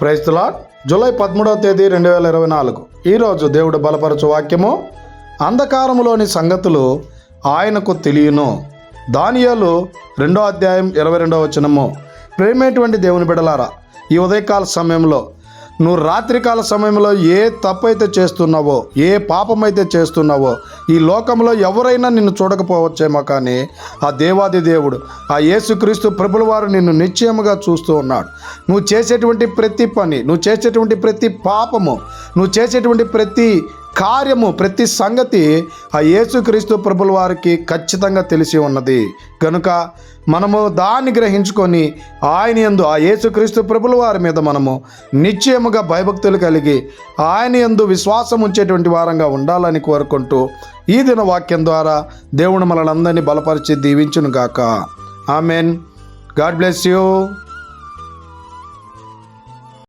ప్రైస్తులా July పదమూడవ తేదీ రెండు వేల ఇరవై నాలుగు. ఈరోజు దేవుడు బలపరచు వాక్యము అంధకారములోని సంగతులు ఆయనకు తెలియను. దానియాలు రెండో అధ్యాయం ఇరవై రెండవ వచనము. ప్రేమేటువంటి దేవుని బిడలారా ఈ ఉదయకాల సమయంలో నువ్వు రాత్రికాల సమయంలో ఏ తప్పు అయితే చేస్తున్నావో ఏ పాపమైతే చేస్తున్నావో ఈ లోకంలో ఎవరైనా నిన్ను చూడకపోవచ్చేమో కానీ ఆ దేవాది దేవుడు ఆ యేసుక్రీస్తు ప్రభుల వారు నిన్ను నిశ్చయముగా చూస్తూ ఉన్నాడు. నువ్వు చేసేటువంటి ప్రతి పని నువ్వు చేసేటువంటి ప్రతి పాపము నువ్వు చేసేటువంటి ప్రతి కార్యము ప్రతి సంగతి ఆ యేసుక్రీస్తు ప్రభుల వారికి ఖచ్చితంగా తెలిసి ఉన్నది. కనుక మనము దాన్ని గ్రహించుకొని ఆయన యందు ఆ యేసుక్రీస్తు ప్రభుల వారి మీద మనము నిశ్చయముగా భయభక్తులు కలిగి ఆయన యందు విశ్వాసం ఉంచేటువంటి వారంగా ఉండాలని కోరుకుంటూ ఈ దిన వాక్యం ద్వారా దేవుడు మనల్ని అందరినీ బలపరిచి దీవించును గాక ఆమెన్. God bless you.